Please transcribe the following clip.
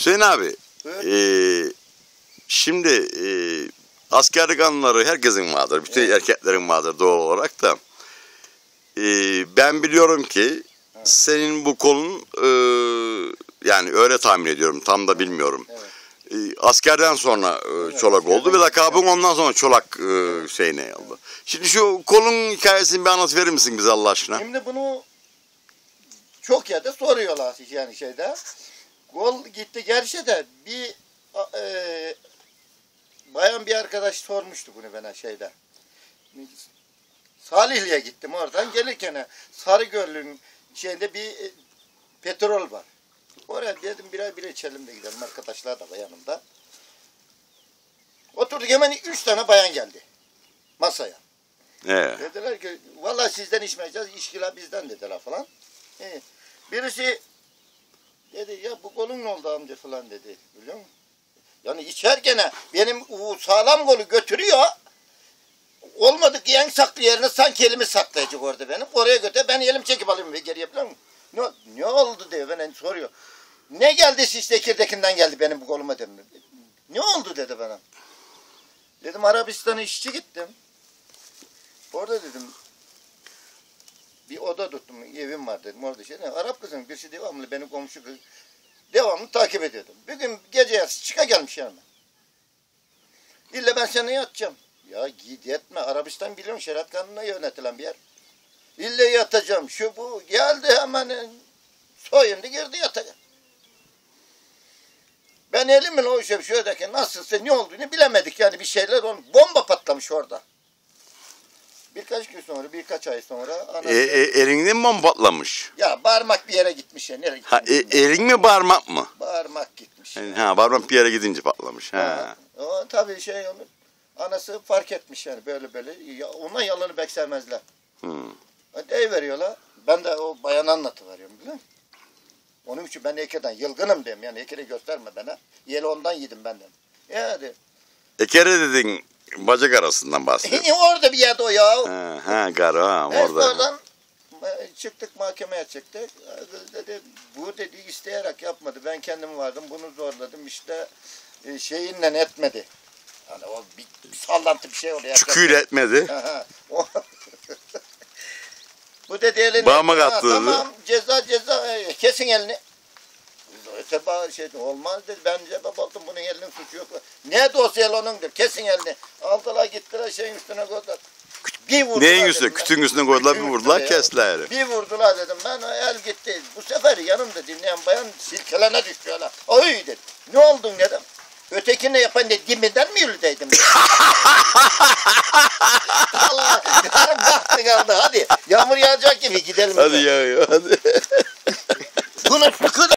Hüseyin abi, Evet. eee, şimdi eee askerlik anıları herkesin vardır. Bütün erkeklerin vardır doğal olarak da. Eee, ben biliyorum ki senin bu kolun eee, yani öyle tahmin ediyorum tam da bilmiyorum. Evet. Eee, askerden sonra eee, çolak oldu ve lakabın ondan sonra çolak eee Hüseyin'e oldu. Şimdi şu kolun hikayesini bir anlat verir misin bize Allah aşkına? Şimdi bunu çok yerde soruyorlar yani şeyde. Gol gitti gerçi de bir e, bayan bir arkadaş sormuştu bunu bana şeyde. Salihli'ye gittim oradan gelirken Sarıgöl'ün şeyinde bir e, petrol var. Oraya dedim birer bir içelim de gidelim arkadaşlar da yanımda. Oturduk hemen üç tane bayan geldi masaya. Evet. Dediler ki vallahi sizden içmeyeceğiz, içkiler bizden dediler falan. Ee, birisi dedi ya bu kolun ne oldu amca falan dedi biliyor musun? Yani içerken benim sağlam kolu götürüyor. Olmadık yan saklı yerine sanki elimi saklayacak orada benim. Oraya götür ben elim çekip alayım ve geriye biliyor musun? Ne, ne oldu diye bana soruyor. Ne geldi siz Tekirdağ'ından geldi benim bu koluma dedim. Ne oldu dedi bana. Dedim Arabistan'a işçi gittim. Orada dedim bir oda tuttum, evim var dedim orada şey. Arap kızım birisi devamlı benim komşu kız. Devamlı takip ediyordum. Bir gün gece yarısı çıka gelmiş yanıma. İlle ben seni yatacağım. Ya git yetme. Arabistan biliyorsun şeriat kanununa yönetilen bir yer. İlle yatacağım. Şu bu geldi hemen soyundu girdi yatacak. Ben elimle o şey şuradaki nasılsa ne olduğunu bilemedik yani bir şeyler olmuş. Bomba patlamış orada. Birkaç gün sonra, birkaç ay sonra E, e, elinde mi patlamış? ya parmak bir yere gitmiş ya. Nereye Ha, e, elin mi parmak mı? Parmak gitmiş. Yani, Ha, parmak bir yere gidince patlamış. Ha. O tabii şey onun anası fark etmiş yani böyle böyle. Ya, ona yalanı beklemezler. Hmm. Dey veriyorlar. Ben de o bayanı anlatıveriyorum biliyor musun? Onun için ben Eke'den yılgınım dedim yani Eke'yi gösterme bana. Yeli ondan yedim benden. Hadi. Ekere dedin bacak arasından bahsediyorum. orada bir yerde o ya. ha, ha garo ha orada. oradan e, çıktık mahkemeye çıktık. Kız dedi bu dedi isteyerek yapmadı. Ben kendim vardım bunu zorladım işte e, şeyinle etmedi. Hani o bir, bir sallantı bir şey oluyor. Çükür etmedi. O- bu dedi elini. Bağıma Ha, kattırdı. Tamam ceza ceza e, kesin elini. Öte bağ şey olmaz dedi. Ben cevap aldım bunun elinin suçu yok. Ne dosyalı onundur. Kesin elini. Aldılar gittiler şeyin üstüne koydular. Bir vurdular. Neyin üstüne? Kütün üstüne koydular bir Kütüğün vurdular kestiler. Bir vurdular dedim ben el gitti. Bu sefer yanımda dinleyen bayan silkelene düştü öyle. Oy dedi. Ne oldun dedim. Ötekini yapan ne diminden mi yürüdeydim? Allah yarım baktı kaldı hadi. Yağmur yağacak gibi gidelim. Hadi ya hadi. Bunu sıkı